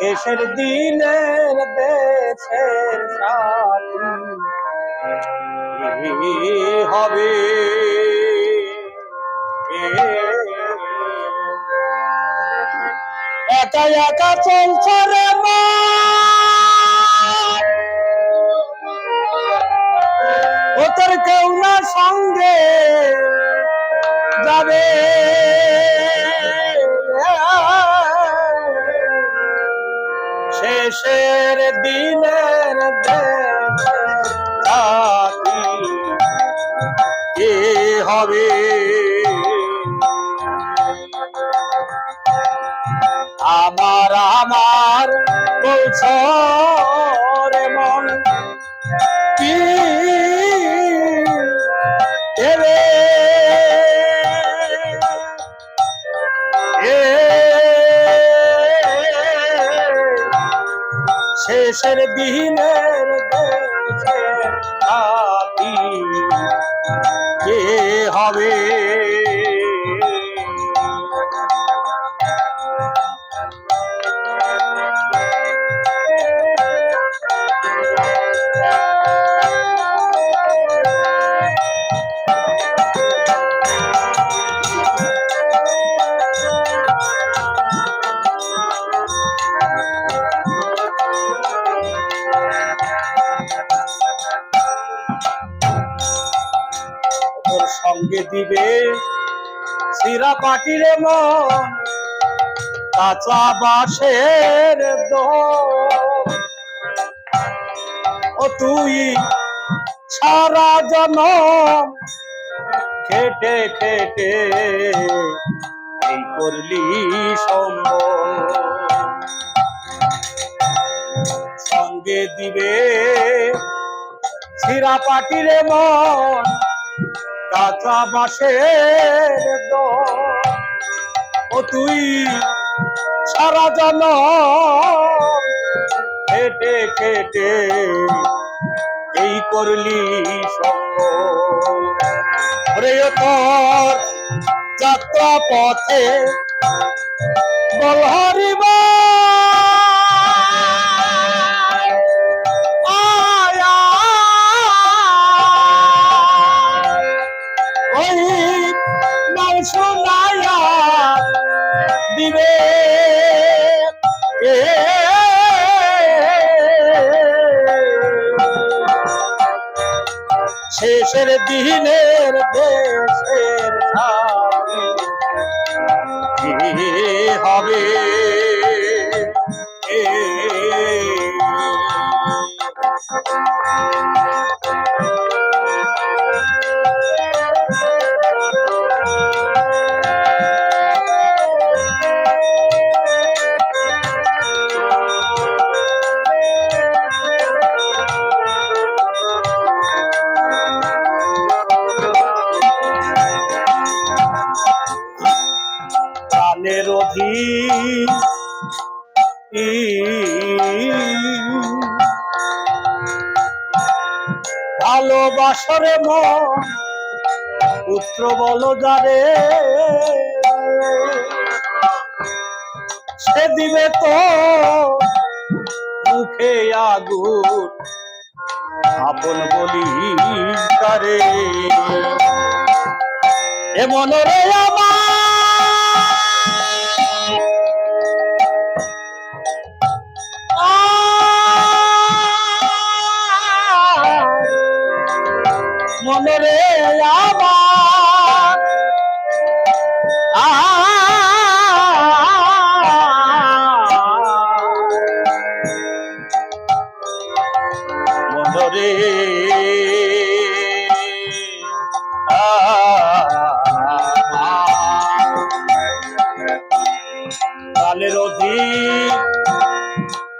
শেষের দিনের দেশের সাথী হবে। একা একা চলছে রে মা। ও তোর কেউ না সঙ্গে যাবে। শেষের দিনের সাথী কে হবে আমার আমার বলছ শেষের দিনের আতি কে হবে সঙ্গে দিবে সিরা পাটিরে মন, কাঁচা বাঁশের। ও তুই সারা জনম খেটে খেটে এই করলি সঙ্গে দিবে সিরা পাটিরে মন কাঁচা দোল। ও তুই সারা জন খেটে খেটে এই করলি তোর যাত্রা পথে ওই শেষের দিনের দেশের হবে? ভালোবাসরে মন, পুত্র বল যারে। সে দিবে তো মুখে আগুন, আপন বলি তারে এমন রে আমার মনরে আবার। মনরে কালের অধীন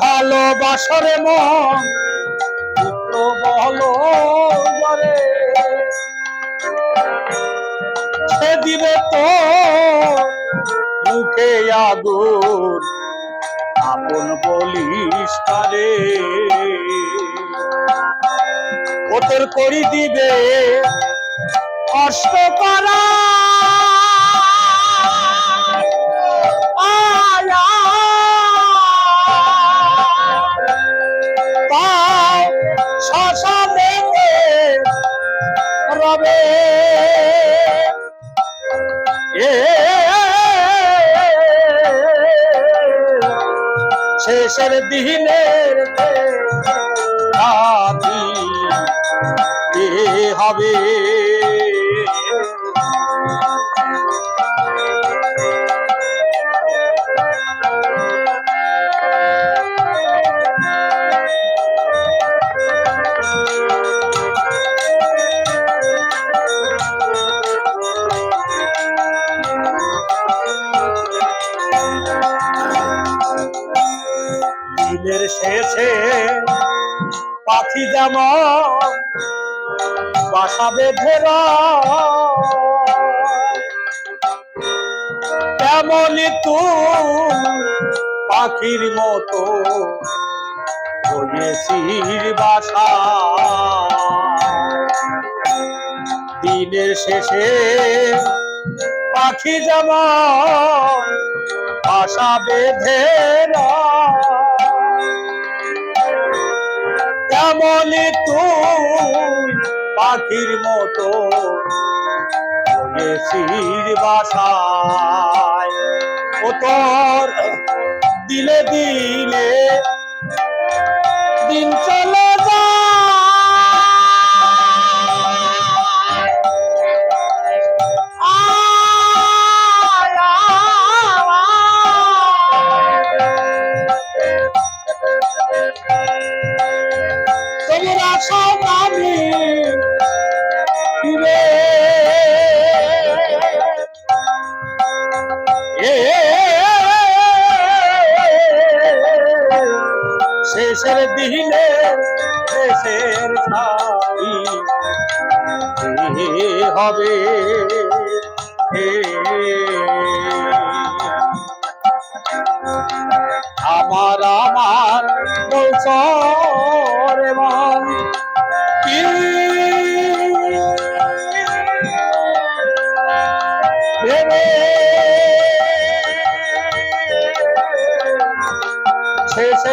ভালোবাসরে মন। দিবে তো। মুখে আগুন আপন বলিস তারে ও করি দিবে কষ্ট করা শেষের দিনের হবে? দিনের শেষে পাখি যেমন বাসা বেঁধে তেমনই তুই পাখির মতো হয়েছির বাসা। দিনের শেষে পাখি যেমন বাসা বেঁধে তেমনই তো পাখির মতো। শির বাসায় ও তোর দিলে দিলে শেষের দিনে শেষের ছাই হবে। আমার আমার বলছরে